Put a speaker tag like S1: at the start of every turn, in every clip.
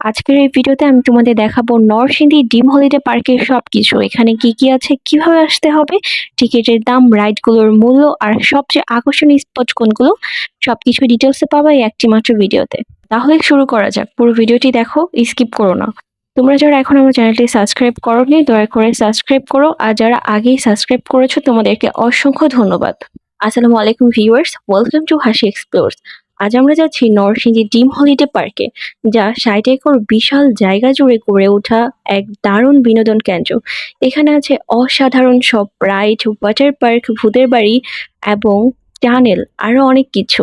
S1: আজকের এই ভিডিওতে আমি তোমাদের দেখাবো নরসিংদী ডিম হলিডে পার্কের সবকিছু। এখানে কি কি আছে, কীভাবে আসতে হবে, টিকিটের দাম, রাইডগুলোর মূল্য, আর সবচেয়ে আকর্ষণীয় স্পট কোনগুলো, সবকিছু ডিটেলসে পাবা এই একটি মাত্র ভিডিওতে। তাহলে শুরু করা যাক, পুরো ভিডিওটি দেখো স্কিপ করো না। তোমরা যারা এখন আমার চ্যানেলটি সাবস্ক্রাইব করোনি, দয়া করে সাবস্ক্রাইব করো, আর যারা আগেই সাবস্ক্রাইব করেছ, তোমাদেরকে অসংখ্য ধন্যবাদ। আসসালামু আলাইকুম viewers welcome to Hasi explores আজ আমরা যাচ্ছি নরসিংদী ডিম হলিডে পার্কে, যা ষাট একর বিশাল জায়গা জুড়ে গড়ে ওঠা এক দারুণ বিনোদন কেন্দ্র। এখানে আছে অসাধারণ সব রাইড, ওয়াটার পার্ক, ভূতের বাড়ি এবং টানেল আরও অনেক কিছু।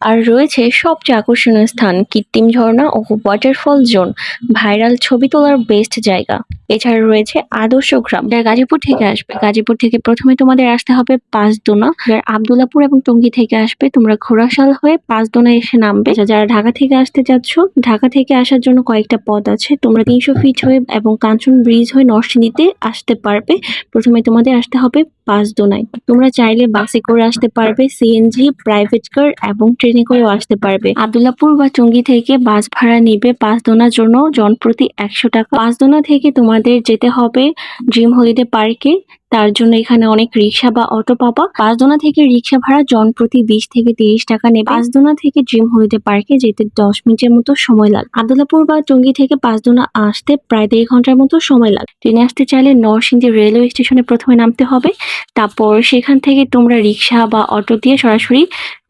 S1: আর রয়েছে সবচেয়ে আকর্ষণীয় স্থান কৃত্রিম ঝর্ণা ও ওয়াটারফল জোন ভাইরাল ছবি তোলার বেস্ট জায়গা। এছাড়া রয়েছে আদর্শ গ্রাম যারা গাজীপুর থেকে আসবে। গাজীপুর থেকে প্রথমে তোমাদের আসতে হবে পাঁচদোনা যারা আবদুল্লাপুর এবং টঙ্গী থেকে আসবে তোমরা ঘোড়াশাল হয়ে পাঁচদোনা এসে নামবে। আচ্ছা, যারা ঢাকা থেকে আসতে যাচ্ছ ঢাকা থেকে আসার জন্য কয়েকটা পথ আছে। তোমরা তিনশো ফিট হয়ে এবং কাঞ্চন ব্রিজ হয়ে নরসিংদীতে আসতে পারবে। প্রথমে তোমাদের আসতে হবে পাঁচদোনায়। তোমরা চাইলে বাসে করে আসতে পারবে সিএনজি প্রাইভেট কার এবং ট্রেনে করেও আসতে পারবে। আবদুল্লাপুর বা চুঙ্গি থেকে বাস ভাড়া নিবে পাঁচ দোনার জন্য জনপ্রতি একশো টাকা। পাঁচ পাঁচদোনা থেকে তোমাদের যেতে হবে ড্রিম হলিডে পার্কে। তার জন্য এখানে অনেক রিক্সা বা অটো পাবা পাঁচদোনা থেকে রিক্সা ভাড়া জন প্রতি বিশ থেকে তিরিশ টাকা নেবে। পাঁচদোনা থেকে ড্রিম হলিডে পার্কে যেতে দশ মিনিটের মতো সময় লাগে আবদুল্লাপুর বা টঙ্গী থেকে পাঁচদোনা আসতে প্রায় দেড় ঘণ্টার মতো সময় লাগে ট্রেনে আসতে চাইলে নরসিংদী রেলওয়ে স্টেশনে প্রথমে নামতে হবে। তারপর সেখান থেকে তোমরা রিক্সা বা অটো দিয়ে সরাসরি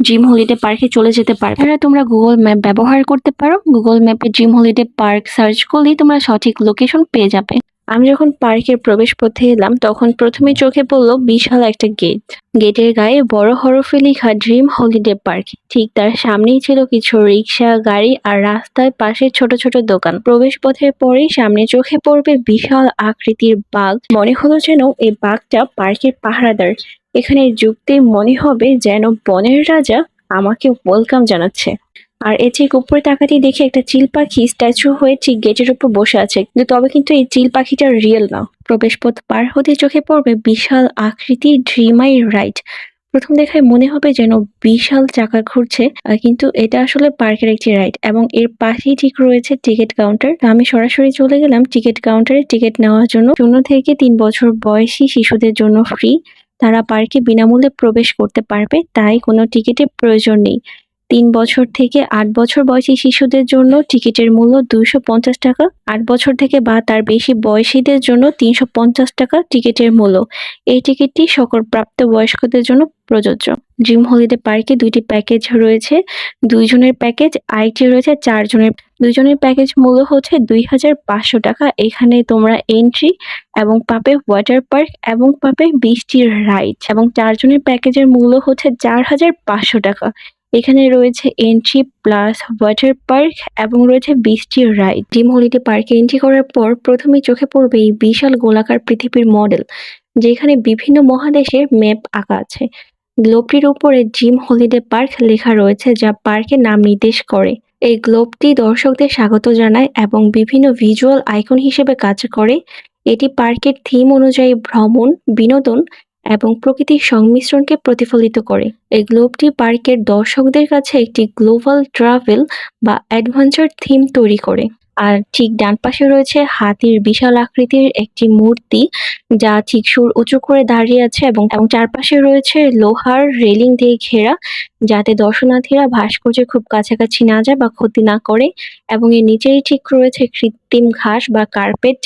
S1: ড্রিম হলিডে পার্কে চলে যেতে এছাড়া তোমরা গুগল ম্যাপ ব্যবহার করতে পারো। গুগল ম্যাপে ড্রিম হলিডে পার্ক সার্চ করলেই তোমরা সঠিক লোকেশন পেয়ে যাবে। আমি যখন পার্কের প্রবেশ পথে এলাম, তখন প্রথমে চোখে পড়ল বিশাল একটা গেট। গেটের গায়ে বড় হরফে লেখা ড্রিম হলিডে পার্ক ঠিক তার সামনেই ছিল কিছু রিক্সা গাড়ি আর রাস্তায় পাশে ছোট ছোট দোকান। প্রবেশ পথের পরেই সামনে চোখে পড়বে বিশাল আকৃতির বাঘ। মনে হলো যেন এই বাঘটা পার্কের পাহারাদার। এখানে যুক্তি মনে হবে যেন বনের রাজা আমাকে ওয়েলকাম জানাচ্ছে। আর এর ঠিক উপরে তাকাতে দেখে একটা চিল পাখি স্ট্যাচু হয়ে ঠিক গেটের উপর বসে আছে। কিন্তু তবে কিন্তু এই চিল পাখিটা রিয়েল না। প্রবেশপথ পার হতে চোখে পড়বে বিশাল আকৃতি ড্রিমাই রাইড প্রথম দেখায় মনে হবে যেন বিশাল চাকা ঘুরছে কিন্তু এটা আসলে পার্কের একটি রাইড এবং এর পাশেই ঠিক রয়েছে টিকিট কাউন্টার আমি সরাসরি চলে গেলাম টিকিট কাউন্টারে টিকিট নেওয়ার জন্য শূন্য থেকে তিন বছর বয়সী শিশুদের জন্য ফ্রি তারা পার্কে বিনামূল্যে প্রবেশ করতে পারবে, তাই কোনো টিকিটের প্রয়োজন নেই। তিন বছর থেকে আট বছর বয়সী শিশুদের জন্য টিকিটের মূল্য দুইশো পঞ্চাশ টাকা। আট বছর থেকে বা তার বেশি বয়সীদের জন্য তিনশো পঞ্চাশ টাকা টিকিটের মূল্য। এই টিকিটটি সকল প্রাপ্ত বয়স্কদের জন্য প্রযোজ্য। ড্রিম হলিডে পার্কে দুইটি প্যাকেজ রয়েছে। দুইজনের প্যাকেজ, আরেকটি রয়েছে চারজনের। দুইজনের প্যাকেজ মূল্য হচ্ছে দুই হাজার পাঁচশো টাকা। এখানে তোমরা এন্ট্রি এবং পাবে ওয়াটার পার্ক এবং পাবে বৃষ্টির রাইড। এবং চারজনের প্যাকেজের মূল্য হচ্ছে চার হাজার পাঁচশো টাকা। এখানে রয়েছে এন্ট্রি প্লাস ওয়াটার পার্ক এবং রয়েছে বৃষ্টির রাইড ড্রিম হলিডে পার্কে এন্ট্রি করার পর প্রথমেই চোখে পড়বে এই বিশাল গোলাকার পৃথিবীর মডেল যেখানে বিভিন্ন মহাদেশের ম্যাপ আঁকা আছে। গ্লোবটির উপরে জিম হলিডে পার্ক লেখা রয়েছে যা পার্কের নাম নির্দেশ করে। এই গ্লোবটি দর্শকদের স্বাগত জানায় এবং বিভিন্ন ভিজুয়াল আইকন হিসেবে কাজ করে। এটি পার্কের থিম অনুযায়ী ভ্রমণ, বিনোদন এবং প্রকৃতির সংমিশ্রণকে প্রতিফলিত করে। এই গ্লোবটি পার্কের দর্শকদের কাছে একটি গ্লোবাল ট্রাভেল বা অ্যাডভেঞ্চার থিম তৈরি করে। আর ঠিক ডান পাশে রয়েছে হাতির বিশাল আকৃতির একটি মূর্তি, যা ঠিক সুর উঁচু করে দাঁড়িয়ে আছে এবং এবং চারপাশে রয়েছে লোহার রেলিং দিয়ে ঘেরা, যাতে দর্শনার্থীরা ভাস্কর্যের খুব কাছাকাছি না যায় বা ক্ষতি না করে, এবং এর নিচেই ঠিক রয়েছে কৃত্রিম ঘাস বা কার্পেট,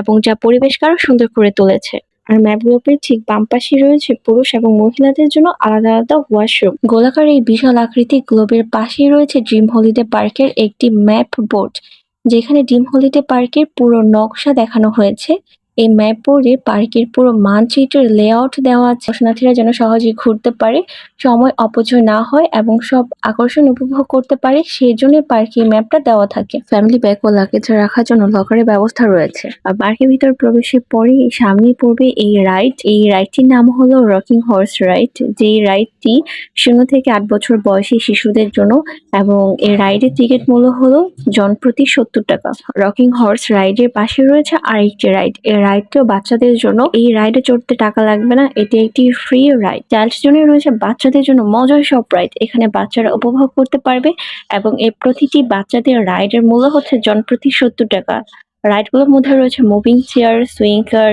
S1: এবং যা পরিবেশকে আরও সুন্দর করে তুলেছে। আর ম্যাপগুলোপের ঠিক বাম পাশে রয়েছে পুরুষ এবং মহিলাদের জন্য আলাদা আলাদা ওয়াশরুম গোলাকার এই বিশাল আকৃতি গ্লোবের পাশেই রয়েছে ড্রিম হলিডে পার্কের একটি ম্যাপ বোর্ড যেখানে ড্রিম হলিডে পার্কের পুরো নকশা দেখানো হয়েছে। এই ম্যাপ বোর্ডে পার্কের পুরো মানচিত্রের লেআউট দেওয়া আছে। দর্শনার্থীরা যেন সহজে ঘুরতে পারে, সময় অপচয় না হয় এবং সব আকর্ষণ উপভোগ করতে পারে, সেই জন্য পার্কে ম্যাপটা দেওয়া থাকে। ফ্যামিলি ব্যাগ ও লাগেজ রাখার জন্য লকারের ব্যবস্থা রয়েছে। আর পার্কের ভিতর প্রবেশের পরে সামনে পড়বে এই রাইড এই রাইডটির নাম হলো রকিং হর্স রাইড যে রাইডটি শূন্য থেকে আট বছর বয়সী শিশুদের জন্য এবং এই রাইডের টিকিট মূল্য হলো জনপ্রতি সত্তর টাকা। রকিং হর্স রাইডের পাশে রয়েছে আরেকটি রাইড এই রাইডটিও বাচ্চাদের জন্য, এই রাইডে চড়তে টাকা লাগবে না, এটি একটি ফ্রি রাইড চাইল্ডস জন্য রয়েছে বাচ্চাদের জন্য মজার সব রাইড এখানে বাচ্চারা উপভোগ করতে পারবে এবং এই প্রতিটি বাচ্চাদের রাইডের মূল্য হচ্ছে জনপ্রতি সত্তর টাকা। রাইডগুলোর মধ্যে রয়েছে moving chair swing car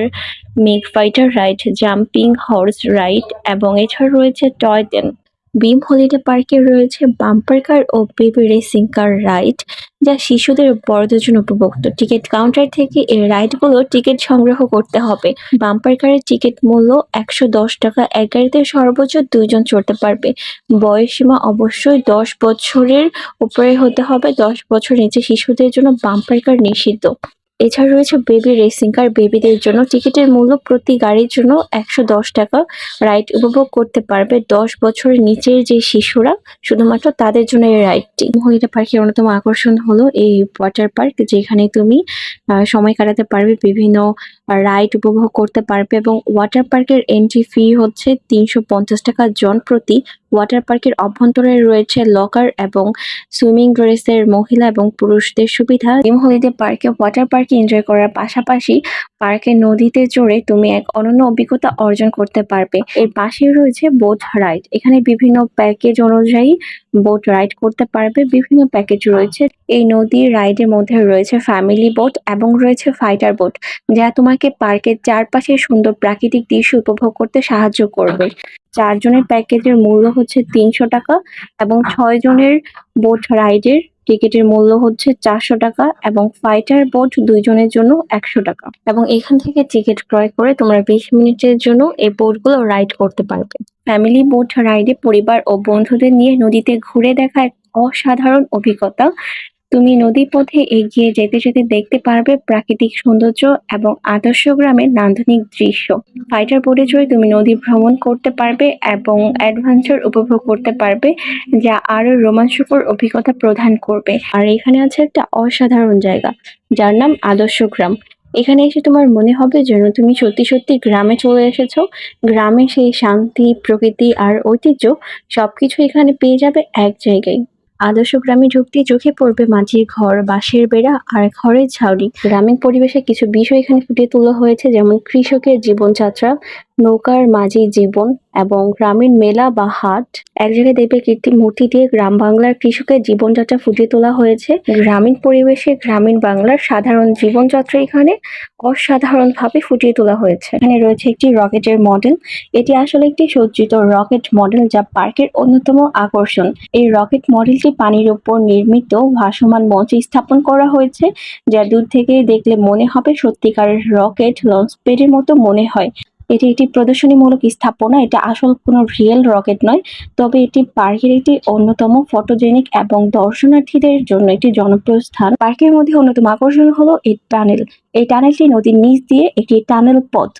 S1: mech fighter ride jumping horse ride এবং এছাড়া রয়েছে টয় ট্রেন বিম হলিডে পার্কে রয়েছে বাম্পার কার ও বেবি রেসিং কার রাইড, যা শিশুদের বড়দের জন্য উপভোক্ত। টিকিট কাউন্টার থেকে এই রাইডগুলো টিকিট সংগ্রহ করতে হবে। বাম্পার কারের টিকিট মূল্য একশো দশ টাকা। এক গাড়িতে সর্বোচ্চ দুইজন চড়তে পারবে। বয়স সীমা অবশ্যই দশ বছরের উপরে হতে হবে। দশ বছর নিচে শিশুদের জন্য বাম্পার কার নিষিদ্ধ। এছাড়া রয়েছে বেবি রেসিং কার বেবিদের জন্য। টিকিটের মূল্য প্রতি গাড়ির জন্য একশো দশ টাকা। রাইড উপভোগ করতে পারবে দশ বছরের নিচের যে শিশুরা, শুধুমাত্র তাদের জন্য এই রাইডটি। হলিডে পার্কের অন্যতম আকর্ষণ হলো এই ওয়াটার পার্ক, যেখানে তুমি সময় কাটাতে পারবে, বিভিন্ন রাইড উপভোগ করতে পারবে এবং ওয়াটার পার্কের এন্ট্রি ফি হচ্ছে তিনশো পঞ্চাশ টাকা জন প্রতি। ওয়াটার পার্কের অভ্যন্তরে রয়েছে লকার এবং সুইমিং ড্রেসের মহিলা এবং পুরুষদের সুবিধা। ডিম হলিডে পার্কে ওয়াটার পার্কে এনজয় করার পাশাপাশি পার্কের নদীতে চড়ে তুমি এক অনন্য অভিজ্ঞতা অর্জন করতে পারবে। এর পাশেই রয়েছে বোট রাইড এখানে বিভিন্ন প্যাকেজ অনুযায়ী বোট রাইড করতে পারবে। বিভিন্ন প্যাকেজ রয়েছে। এই নদীর রাইডের মধ্যে রয়েছে ফ্যামিলি বোট এবং রয়েছে ফাইটার বোট যা তোমাকে পার্কের চারপাশে সুন্দর প্রাকৃতিক দৃশ্য উপভোগ করতে সাহায্য করবে। চারজনের প্যাকেজের মূল্য হচ্ছে তিনশো টাকা এবং ছয় জনের বোট রাইডের টিকিটের মূল্য হচ্ছে চারশো টাকা এবং ফাইটার বোট দুইজনের জন্য একশো টাকা। এবং এখান থেকে টিকিট ক্রয় করে তোমরা বিশ মিনিটের জন্য এই বোটগুলো রাইড করতে পারবে। ফ্যামিলি বোট রাইডে পরিবার ও বন্ধুদের নিয়ে নদীতে ঘুরে দেখা এক অসাধারণ অভিজ্ঞতা। তুমি নদী পথে এগিয়ে যেতে যেতে দেখতে পারবে প্রাকৃতিক সৌন্দর্য এবং আদর্শ গ্রামের নান্দনিক দৃশ্য। ফাইটার বোটে চড়ে তুমি নদী ভ্রমণ করতে পারবে এবং অ্যাডভেঞ্চার উপভোগ করতে পারবে, যা আরও রোমাঞ্চকর অভিজ্ঞতা প্রদান করবে। আর এখানে আছে একটা অসাধারণ জায়গা, যার নাম আদর্শ গ্রাম। এখানে এসে তোমার মনে হবে যেন তুমি সত্যি সত্যি গ্রামে চলে এসেছ। গ্রামে সেই শান্তি, প্রকৃতি আর ঐতিহ্য সবকিছু এখানে পেয়ে যাবে এক জায়গায়। আদর্শ গ্রামে ঢুকতে চোখে পড়বে মাঝির ঘর, বাঁশের বেড়া আর ঘরের ছাউনি গ্রামীণ পরিবেশে কিছু বিষয় এখানে ফুটিয়ে তোলা হয়েছে, যেমন কৃষকের জীবনযাত্রা, নৌকার মাঝি জীবন এবং গ্রামীণ মেলা বা হাট এক জায়গায় দেখবে কৃত্রিম মূর্তি দিয়ে গ্রাম বাংলার কৃষকের জীবনযাত্রা ফুটিয়ে তোলা হয়েছে। গ্রামীণ পরিবেশে গ্রামীণ বাংলার সাধারণ জীবনযাত্রা এখানে অসাধারণ ভাবে ফুটিয়ে তোলা হয়েছে। এখানে রয়েছে একটি রকেটের মডেল। এটি আসলে একটি সজ্জিত রকেট মডেল যা পার্কের অন্যতম আকর্ষণ। এই রকেট মডেলটি পানির উপর নির্মিত ভাসমান মঞ্চে স্থাপন করা হয়েছে, যা দূর থেকে দেখলে মনে হবে সত্যিকারের রকেট লঞ্চ প্যাডের মতো মনে হয়। এটি একটি প্রদর্শনীমূলক স্থাপনা, এটা আসল কোনো রিয়েল রকেট নয়, তবে এটি পার্কের একটি অন্যতম ফটোজেনিক এবং দর্শনার্থীদের জন্য একটি জনপ্রিয় স্থান। পার্কের মধ্যে অন্যতম আকর্ষণ হলো এই টানেল এই টানেলটি নদীর নিচ দিয়ে একটি টানেল পথ,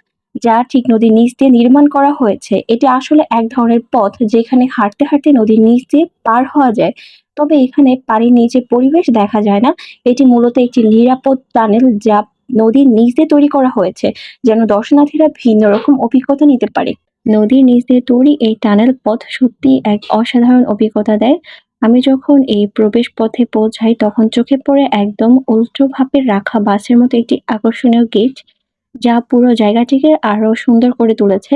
S1: যা ঠিক নদীর নিচ দিয়ে নির্মাণ করা হয়েছে। এটি আসলে এক ধরনের পথ, যেখানে হাঁটতে হাঁটতে নদীর নিচ দিয়ে পার হওয়া যায়, তবে এখানে পানির নিচে পরিবেশ দেখা যায় না। এটি মূলত একটি নিরাপদ টানেল যা নদীর নিচ দিয়ে তৈরি করা হয়েছে, যেন দর্শনার্থীরা ভিন্ন রকম অভিজ্ঞতা নিতে পারে। নদীর নিচ দিয়ে তৈরি এই টানেল পথ সত্যি এক অসাধারণ অভিজ্ঞতা দেয়। আমি যখন এই প্রবেশ পথে পৌঁছাই, তখন চোখে পড়ে একদম উল্টোভাবে রাখা বাসের মতো একটি আকর্ষণীয় গেট, যা পুরো জায়গাটিকে আরও সুন্দর করে তুলেছে।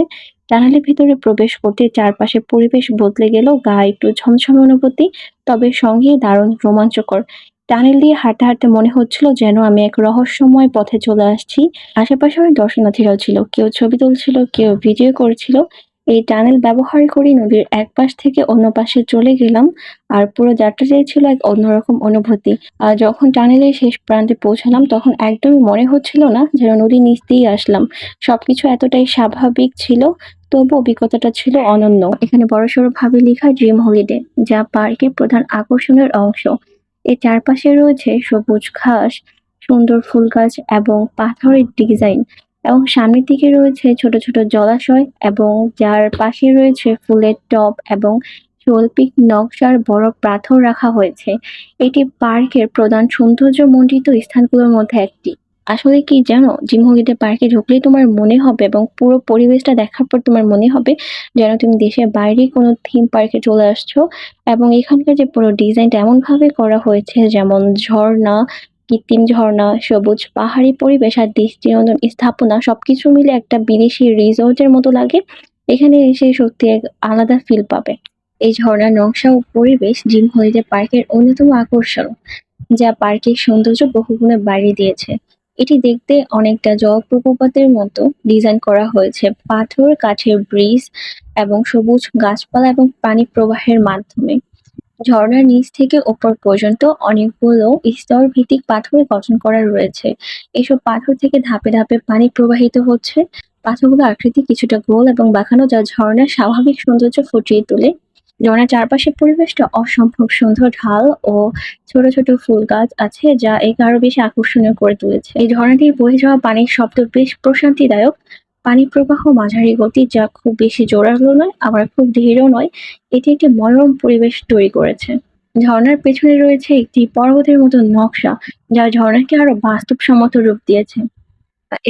S1: টানেলের ভিতরে প্রবেশ করতে চারপাশে পরিবেশ বদলে গেল গা একটু ঝমঝমে অনুভূতি, তবে সঙ্গে দারুণ রোমাঞ্চকর। টানেল দিয়ে হাঁটতে হাঁটতে মনে হচ্ছিল যেন আমি এক রহস্যময় পথে চলে আসছি। আশেপাশে অনেক দর্শনার্থীরাও ছিল। কেউ ছবি তুলছিল, কেউ ভিডিও করছিল। এই টানেল ব্যবহার করে নদীর এক পাশ থেকে অন্য পাশে চলে গেলাম আর পুরো যাত্রাটাই ছিল এক অন্যরকম অনুভূতি। আর যখন টানেলের শেষ প্রান্তে পৌঁছালাম, তখন একদমই মনে হচ্ছিল না যেন নদীর নিচ দিয়েই আসলাম। সবকিছু এতটাই স্বাভাবিক ছিল, তবু অভিজ্ঞতাটা ছিল অনন্য। এখানে বড়সড় ভাবে লেখা ড্রিম হলিডে, যা পার্কের প্রধান আকর্ষণের অংশ। এর চারপাশে রয়েছে সবুজ ঘাস, সুন্দর ফুল গাছ এবং পাথরের ডিজাইন এবং সামনের দিকে রয়েছে ছোট ছোট জলাশয় এবং যার পাশে রয়েছে ফুলের টব এবং শৈল্পিক নকশার বড় পাথর রাখা হয়েছে। এটি পার্কের প্রধান সৌন্দর্যমণ্ডিত স্থানগুলোর মধ্যে একটি। আসলে কি জানো? জিম হলিডে পার্কে ঢুকলেই তোমার মনে হবে এবং পুরো পরিবেশটা দেখার পর তোমার মনে হবে যেন তুমি দেশের বাইরে কোনো থিম পার্কে চলে আসছো এবং এখানকার যে পুরো ডিজাইনটা এমন ভাবে করা হয়েছে যেমন ঝর্ণা, কৃত্রিম ঝর্ণা, সবুজ পাহাড়ি পরিবেশ আর দৃষ্টিনন্দন স্থাপনা সবকিছু মিলে একটা বিদেশি রিসোর্টের মতো লাগে। এখানে এসে সত্যি এক আলাদা ফিল পাবে। এই ঝর্ণার নকশা ও পরিবেশ জিম হলিডে পার্কের অন্যতম আকর্ষণ, যা পার্কের সৌন্দর্য বহুগুণে বাড়িয়ে দিয়েছে। এটি দেখতে অনেকটা জলপ্রপাতের মতো ডিজাইন করা হয়েছে। পাথর, কাঠের ব্রিজ এবং সবুজ গাছপালা এবং পানি প্রবাহের মাধ্যমে। ঝর্ণার নিচ থেকে ওপর পর্যন্ত অনেকগুলো স্তর ভিত্তিক পাথরে গঠন করা রয়েছে। এসব পাথর থেকে ধাপে ধাপে পানি প্রবাহিত হচ্ছে। পাথরগুলো আকৃতি কিছুটা গোল এবং বাঁকানো, যা ঝর্ণার স্বাভাবিক সৌন্দর্য ফুটিয়ে তোলে। ঝর্ণার চারপাশের পরিবেশটা অসম্ভব সুন্দর ঢাল ও ছোট ছোট ফুল গাছ আছে যা একে আরও বেশি আকর্ষণীয় করে তুলেছে। এই ঝর্ণাটির বয়ে যাওয়া পানির শব্দ বেশ প্রশান্তিদায়ক। পানি প্রবাহ মাঝারি গতি যা খুব বেশি জোরালো নয়, আবার খুব ধীরও নয়। এটি একটি মনোরম পরিবেশ তৈরি করেছে। ঝর্ণার পেছনে রয়েছে একটি পর্বতের মতো নকশা, যা ঝর্ণাকে আরও বাস্তবসম্মত রূপ দিয়েছে।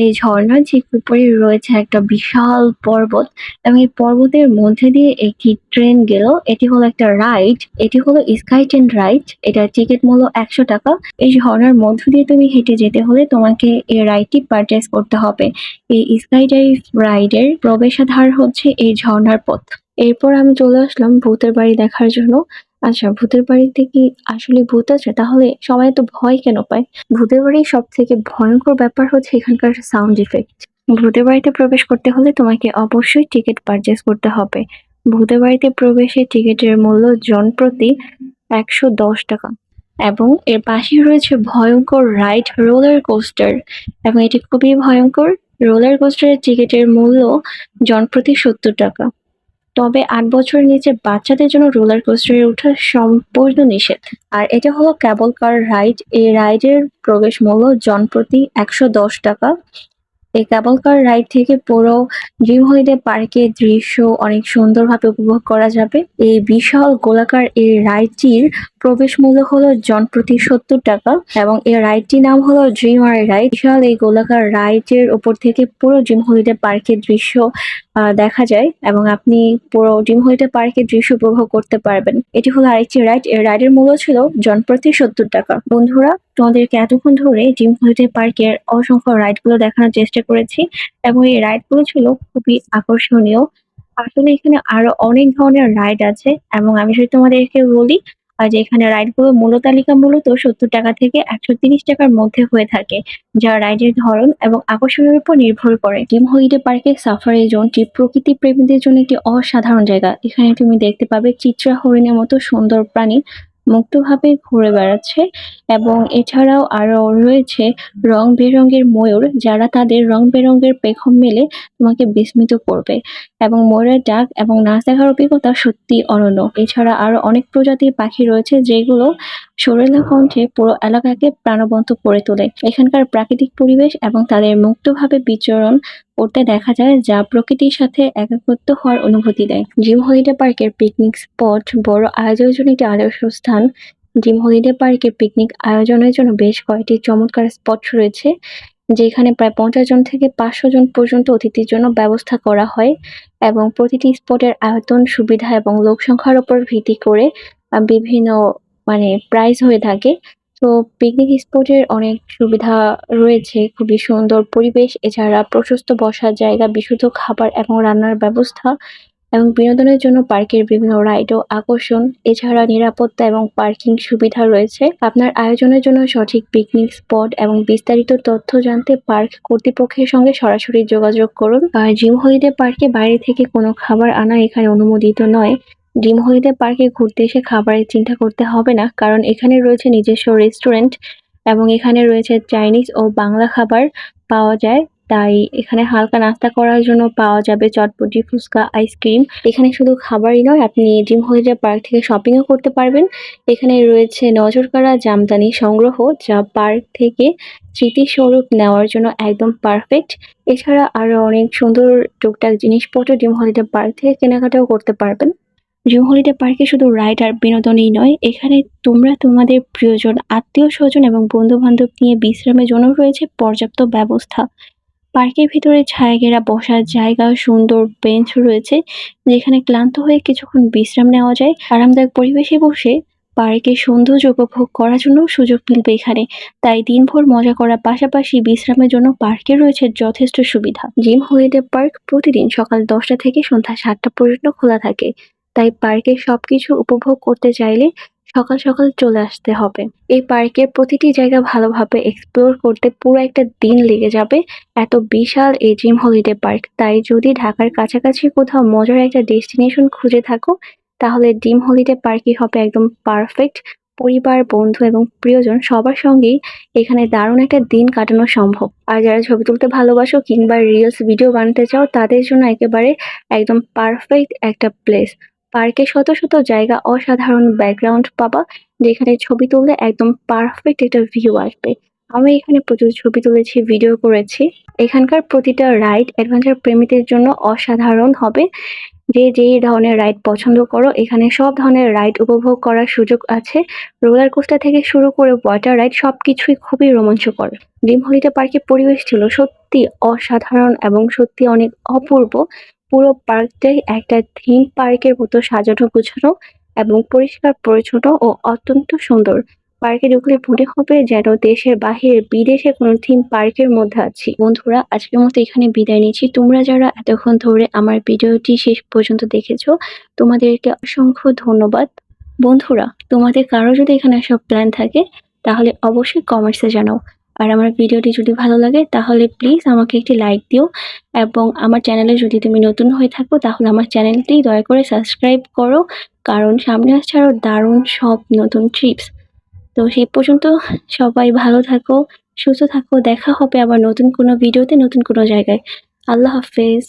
S1: এই ঝর্ণার ঠিক উপরে রয়েছে একটা বিশাল পর্বত এবং এই পর্বতের মধ্যে দিয়ে একটি ট্রেন গেল। এটি হলো একটা রাইড এটি হলো স্কাই ট্রেন রাইড এটার টিকিট মূল্য একশো টাকা। এই ঝর্ণার মধ্য দিয়ে তুমি হেঁটে যেতে হলে তোমাকে এই রাইডটি পারচেস করতে হবে। এই স্কাই ডাইভ রাইডের প্রবেশাধার হচ্ছে এই ঝর্ণার পথ। এরপর আমি চলে আসলাম ভূতের বাড়ি দেখার জন্য। আচ্ছা ভূতের বাড়িতে কি আসলে ভূত আছে? তাহলে সবাই তো ভয় কেন পায়? ভূতের বাড়ির সব থেকে ভয়ঙ্কর ব্যাপার হচ্ছে এখানকার সাউন্ড ইফেক্ট ভূতের বাড়িতে প্রবেশ করতে হলে তোমাকে অবশ্যই টিকিট পারচেস করতে হবে। ভূতের বাড়িতে প্রবেশে টিকিটের মূল্য জনপ্রতি একশো দশ টাকা এবং এর পাশে রয়েছে ভয়ঙ্কর রাইড রোলার কোস্টার এবং এটি খুবই ভয়ঙ্কর। রোলার কোস্টারের টিকিটের মূল্য জনপ্রতি সত্তর টাকা। তবে আট বছরের নিচে বাচ্চাদের জন্য রোলার কোস্টারে ওঠা সম্পূর্ণ নিষেধ। আর এটা হলো ক্যাবল কার রাইড। এই রাইডের প্রবেশ মূল্য জনপ্রতি একশো দশ টাকা। এই ক্যাবল কার রাইড থেকে পুরো ড্রিম হলিডে পার্কের দৃশ্য অনেক সুন্দরভাবে উপভোগ করা যাবে। এই বিশাল গোলাকার এই রাইডটির প্রবেশ মূল্য হলো জনপ্রতি সত্তর টাকা এবং এই রাইডটির নাম হলো ড্রিম আর রাইড। বিশাল এই গোলাকার রাইডের উপর থেকে পুরো ড্রিম হলিডে পার্কের দৃশ্য দেখা যায় এবং আপনি পুরো ড্রিম হলিডে পার্কের দৃশ্য উপভোগ করতে পারবেন। এটি হলো আরেকটি রাইড। এই রাইডের মূল্য ছিল জনপ্রতি সত্তর টাকা। বন্ধুরা, তোমাদেরকে এতক্ষণ ধরে ড্রিম হলিডে পার্কের অসংখ্য রাইডগুলো দেখানোর চেষ্টা করেছি এবং এই রাইডগুলো ছিল খুবই আকর্ষণীয়। আসলে এখানে আরও অনেক ধরনের রাইড আছে এবং আমি যদি তোমাদেরকে বলি আর যে এখানে রাইডগুলো মূল্য তালিকা মূলত সত্তর টাকা থেকে একশো তিরিশ টাকার মধ্যে হয়ে থাকে, যা রাইডের ধরন এবং আকর্ষণের উপর নির্ভর করে। ডিম হলিডে পার্কের সাফারি জোনটি প্রকৃতি প্রেমীদের জন্য একটি অসাধারণ জায়গা। এখানে তুমি দেখতে পাবে চিত্রা হরিণের মতো সুন্দর প্রাণী মুক্তভাবে ঘুরে বেড়াচ্ছে এবং এছাড়াও আরও রয়েছে রং বেরঙের ময়ূর যারা তাদের রং বেরঙের পেখম মেলে তোমাকে বিস্মিত করবে। এবং ময়ূরের ডাক এবং নাচ দেখার অভিজ্ঞতা সত্যি অনন্য। এছাড়া আরও অনেক প্রজাতির পাখি রয়েছে যেগুলো সরেলা কণ্ঠে পুরো এলাকাকে প্রাণবন্ত করে তোলে। এখানকার প্রাকৃতিক পরিবেশ এবং তাদের মুক্তভাবে বিচরণ করতে দেখা যায় যা প্রকৃতির সাথে একাত্ম হওয়ার অনুভূতি দেয়। জিম হলিডে পার্কের পিকনিক স্পট বড় আয়োজনের জন্য একটি আদর্শ স্থান। জিম হলিডে পার্কের পিকনিক আয়োজনের জন্য বেশ কয়েকটি চমৎকার স্পট রয়েছে, যেখানে প্রায় পঞ্চাশ জন থেকে পাঁচশো জন পর্যন্ত অতিথির জন্য ব্যবস্থা করা হয় এবং প্রতিটি স্পটের আয়তন, সুবিধা এবং লোক সংখ্যার উপর ভিত্তি করে বিভিন্ন মানে প্রাইস হয়ে থাকে। তো পিকনিক স্পটের অনেক সুবিধা রয়েছে, খুবই সুন্দর পরিবেশ, এছাড়া প্রশস্ত বসার জায়গা, বিশুদ্ধ খাবার এবং রান্নার ব্যবস্থা এবং বিনোদনের জন্য পার্কের বিভিন্ন রাইড ও আকর্ষণ, এছাড়া নিরাপত্তা এবং পার্কিং সুবিধা রয়েছে। আপনার আয়োজনের জন্য সঠিক পিকনিক স্পট এবং বিস্তারিত তথ্য জানতে পার্ক কর্তৃপক্ষের সঙ্গে সরাসরি যোগাযোগ করুন। আর জিম হলিডে পার্কে বাইরে থেকে কোনো খাবার আনা এখানে অনুমোদিত নয়। ড্রিম হলিডে পার্কে ঘুরতে এসে খাবারের চিন্তা করতে হবে না, কারণ এখানে রয়েছে নিজস্ব রেস্টুরেন্ট এবং এখানে রয়েছে চাইনিজ ও বাংলা খাবার পাওয়া যায়। তাই এখানে হালকা নাস্তা করার জন্য পাওয়া যাবে চটপটি, ফুচকা, আইসক্রিম। এখানে শুধু খাবারই নয়, আপনি ড্রিম হলিডে পার্ক থেকে শপিংও করতে পারবেন। এখানে রয়েছে নজরকাড়া জামদানি সংগ্রহ, যা পার্ক থেকে স্মৃতিস্বরূপ নেওয়ার জন্য একদম পারফেক্ট। এছাড়া আরও অনেক সুন্দর টুকটাক জিনিসপত্র ড্রিম হলিডে পার্ক থেকে কেনাকাটাও করতে পারবেন। ড্রিম হলিডে পার্কে শুধু রাইড আর বিনোদনই নয়, এখানে তোমরা তোমাদের প্রিয়জন, আত্মীয় স্বজন এবং বন্ধু বান্ধব নিয়ে বিশ্রামের জন্য রয়েছে পর্যাপ্ত ব্যবস্থা। পার্কের ভিতরে ছায়াঘেরা বসার জায়গা, সুন্দর বেঞ্চ রয়েছে, যেখানে ক্লান্ত হয়ে কিছুক্ষণ বিশ্রাম নেওয়া যায়। আরামদায়ক পরিবেশে বসে পার্কের সৌন্দর্য উপভোগ করার জন্য সুযোগ মিলবে এখানে। তাই দিনভর মজা করার পাশাপাশি বিশ্রামের জন্য পার্কে রয়েছে যথেষ্ট সুবিধা। জিম হলিডে পার্ক প্রতিদিন সকাল দশটা থেকে সন্ধ্যা সাতটা পর্যন্ত খোলা থাকে। তাই পার্কের সবকিছু উপভোগ করতে চাইলে সকাল সকাল চলে আসতে হবে। এই পার্কের প্রতিটি জায়গা ভালোভাবে এক্সপ্লোর করতে পুরো একটা দিন লেগে যাবে। এত বিশাল এই জিম হলিডে পার্ক। তাই যদি ঢাকার কাছাকাছি কোথাও মজার একটা ডেস্টিনেশন খুঁজে থাকো, তাহলে ডিম হলিডে পার্কই হবে একদম পারফেক্ট। পরিবার, বন্ধু এবং প্রিয়জন সবার সঙ্গেই এখানে দারুণ একটা দিন কাটানো সম্ভব। আর যারা ছবি তুলতে ভালোবাসো কিংবা রিলস ভিডিও বানাতে চাও, তাদের জন্য একেবারে একদম পারফেক্ট একটা প্লেস পার্কে শত শত জায়গা অসাধারণ ব্যাকগ্রাউন্ড পাবা, যেখানে ছবি তুললে একদম পারফেক্ট একটা ভিউ আসবে। আমি এখানে প্রচুর ছবি তুলেছি ভিডিও করেছি। এখানকার প্রতিটা রাইড অ্যাডভেঞ্চার প্রেমীদের জন্য অসাধারণ হবে। যে যেই ধরনের রাইড পছন্দ করো, এখানে সব ধরনের রাইড উপভোগ করার সুযোগ আছে। রোলার কোস্টার থেকে শুরু করে ওয়াটার রাইড সবকিছুই খুবই রোমাঞ্চকর। ড্রিম হলিডে পার্কের পরিবেশ ছিল সত্যি অসাধারণ এবং সত্যি অনেক অপূর্ব। পুরো পার্কটাই একটা থিম পার্কের মতো সাজানো, গোছানো এবং পরিষ্কার, পরিচ্ছন্ন ও অত্যন্ত সুন্দর। পার্কে ঢুকলে মনে হবে যেন দেশের বাহিরে, বিদেশে কোনো থিম পার্কের মধ্যে আছি। বন্ধুরা, আজকের মতো এখানে বিদায় নিচ্ছি। তোমরা যারা এতক্ষণ ধরে আমার ভিডিওটি শেষ পর্যন্ত দেখেছ, তোমাদেরকে অসংখ্য ধন্যবাদ। বন্ধুরা, তোমাদের কারও যদি এখানে সব প্ল্যান থাকে, তাহলে অবশ্যই কমেন্টসে জানাও। আর আমার ভিডিওটি যদি ভালো লাগে, তাহলে প্লিজ আমাকে একটি লাইক দিও। এবং আমার চ্যানেলে যদি তুমি নতুন হয়ে থাকো, তাহলে আমার চ্যানেলটি দয়া করে সাবস্ক্রাইব করো। কারণ সামনে আসছে আরও দারুণ সব নতুন ট্রিপস তো সেই পর্যন্ত সবাই ভালো থাকো, সুস্থ থাকো। দেখা হবে আবার নতুন কোনো ভিডিওতে, নতুন কোনো জায়গায়। আল্লাহ হাফেজ।